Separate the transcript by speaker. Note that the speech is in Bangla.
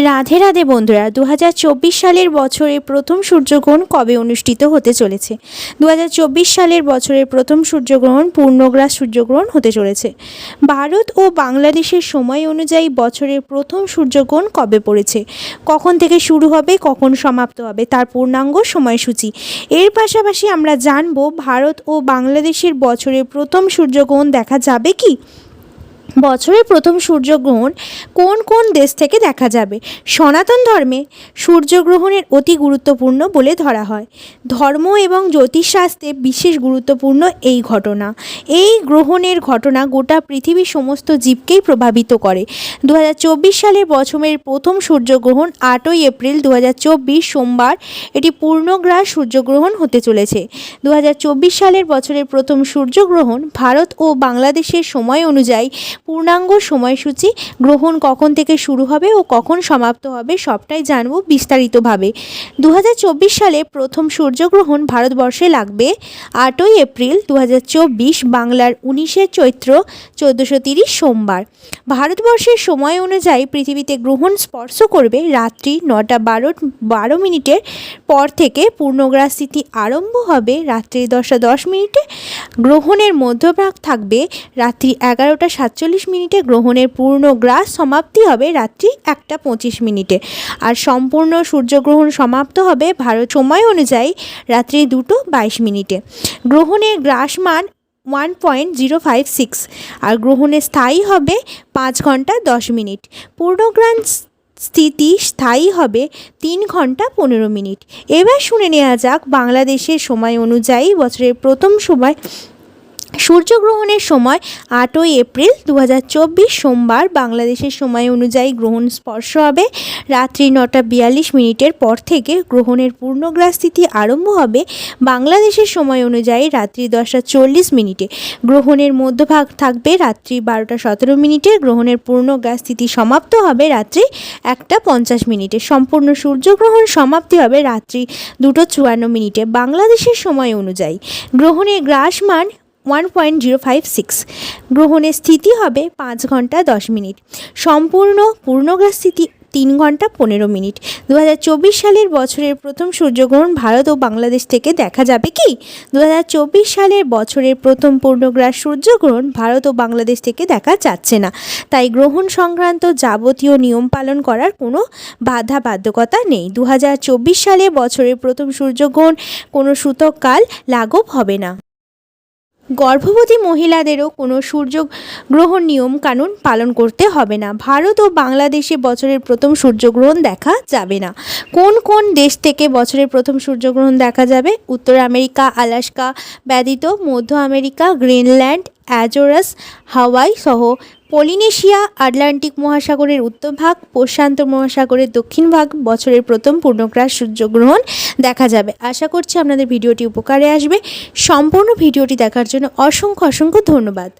Speaker 1: রাধে রাধে বন্ধুরা দু হাজার চব্বিশ সালের বছরের প্রথম সূর্যগ্রহণ কবে অনুষ্ঠিত হতে চলেছে? দু হাজার চব্বিশ সালের বছরের প্রথম সূর্যগ্রহণ পূর্ণগ্রাস সূর্যগ্রহণ হতে চলেছে। ভারত ও বাংলাদেশের সময় অনুযায়ী বছরের প্রথম সূর্যগ্রহণ কবে পড়েছে? কখন থেকে শুরু হবে, কখন সমাপ্ত হবে, তার পূর্ণাঙ্গ সময়সূচি। এর পাশাপাশি আমরা জানব, ভারত ও বাংলাদেশের বছরের প্রথম সূর্যগ্রহণ দেখা যাবে কি? বছরের প্রথম সূর্যগ্রহণ কোন কোন দেশ থেকে দেখা যাবে? সনাতন ধর্মে সূর্যগ্রহণের অতি গুরুত্বপূর্ণ বলে ধরা হয়। ধর্ম এবং জ্যোতিষশাস্ত্রে বিশেষ গুরুত্বপূর্ণ এই ঘটনা। এই গ্রহণের ঘটনা গোটা পৃথিবীর সমস্ত জীবকেই প্রভাবিত করে। দু হাজার চব্বিশ সালের বছরের প্রথম সূর্যগ্রহণ আটই এপ্রিল দু হাজার চব্বিশ সোমবার এটি পূর্ণগ্রাস সূর্যগ্রহণ হতে চলেছে। দু হাজার চব্বিশ সালের বছরের প্রথম সূর্যগ্রহণ ভারত ও বাংলাদেশের সময় অনুযায়ী পূর্ণাঙ্গ সময়সূচি গ্রহণ কখন থেকে শুরু হবে ও কখন সমাপ্ত হবে সবটাই জানব বিস্তারিতভাবে। দু হাজার চব্বিশ সালে প্রথম সূর্যগ্রহণ ভারতবর্ষে লাগবে আটই এপ্রিল দু হাজার চব্বিশ বাংলার উনিশে চৈত্র চোদ্দোশো সোমবার। ভারতবর্ষের সময় অনুযায়ী পৃথিবীতে গ্রহণ স্পর্শ করবে রাত্রি নটা বারো বারো মিনিটের পর থেকে পূর্ণগ্রাস স্থিতি আরম্ভ হবে রাত্রি দশটা দশ মিনিটে গ্রহণের মধ্যভাগ থাকবে রাত্রি এগারোটা সাতচল্লিশ মিনিটে, গ্রহণের পূর্ণ গ্রাস সমাপ্তি হবে রাত্রি একটা পঁচিশ মিনিটে। আর সম্পূর্ণ সূর্যগ্রহণ সমাপ্ত হবে ভারত সময় অনুযায়ী রাত্রি দুটো বাইশ মিনিটে। গ্রহণের গ্রাসমান one point zero five six, আর গ্রহণের স্থায়ী হবে পাঁচ ঘণ্টা দশ মিনিট। পূর্ণগ্রাণ স্থিতি স্থায়ী হবে তিন ঘণ্টা পনেরো মিনিট। এবার শুনে নেওয়া যাক বাংলাদেশের সময় অনুযায়ী বছরের প্রথম সময় সূর্যগ্রহণের সময় আটই এপ্রিল দু হাজার চব্বিশ সোমবার বাংলাদেশের সময় অনুযায়ী গ্রহণ স্পর্শ হবে। রাত্রি নটা বিয়াল্লিশ মিনিটের পর থেকে গ্রহণের পূর্ণগ্রাস স্থিতি আরম্ভ হবে বাংলাদেশের সময় অনুযায়ী রাত্রি দশটা চল্লিশ মিনিটে। গ্রহণের মধ্যভাগ থাকবে রাত্রি বারোটা সতেরো মিনিটে। গ্রহণের পূর্ণগ্রাস স্থিতি সমাপ্ত হবে রাত্রি একটা পঞ্চাশ মিনিটে। সম্পূর্ণ সূর্যগ্রহণ সমাপ্তি হবে রাত্রি দুটো চুয়ান্ন মিনিটে। বাংলাদেশের সময় অনুযায়ী গ্রহণের গ্রাসমান one point zero five six গ্রহণের স্থিতি হবে পাঁচ ঘণ্টা দশ মিনিট। সম্পূর্ণ পূর্ণগ্রাস স্থিতি তিন ঘণ্টা পনেরো মিনিট। দু হাজার চব্বিশ সালের বছরের প্রথম সূর্যগ্রহণ ভারত ও বাংলাদেশ থেকে দেখা যাবে কি? দু হাজার চব্বিশ সালের বছরের প্রথম পূর্ণগ্রাস সূর্যগ্রহণ ভারত ও বাংলাদেশ থেকে দেখা যাচ্ছে না। তাই গ্রহণ সংক্রান্ত যাবতীয় নিয়ম পালন করার কোনো বাধা বাধ্যকতা নেই। দু হাজার চব্বিশ সালে বছরের প্রথম সূর্যগ্রহণ কোনো সূতককাল লাঘব হবে না। গর্ভবতী মহিলাদেরও কোনো সূর্যগ্রহণ নিয়ম কানুন পালন করতে হবে না। ভারত ও বাংলাদেশে বছরের প্রথম সূর্যগ্রহণ দেখা যাবে না। কোন কোন দেশ থেকে বছরের প্রথম সূর্যগ্রহণ দেখা যাবে? উত্তর আমেরিকা, আলাস্কা ব্যতীত মধ্য আমেরিকা, গ্রিনল্যান্ড, অ্যাজোরাস, হাওয়াই সহ পলিনেশিয়া, আটলান্টিক মহাসাগরের উত্তর ভাগ, প্রশান্ত মহাসাগরের দক্ষিণ ভাগ, বছরের প্রথম পূর্ণগ্রাস সূর্যগ্রহণ দেখা যাবে। আশা করছি আপনাদের ভিডিওটি উপকারে আসবে। সম্পূর্ণ ভিডিওটি দেখার জন্য অসংখ্য অসংখ্য ধন্যবাদ।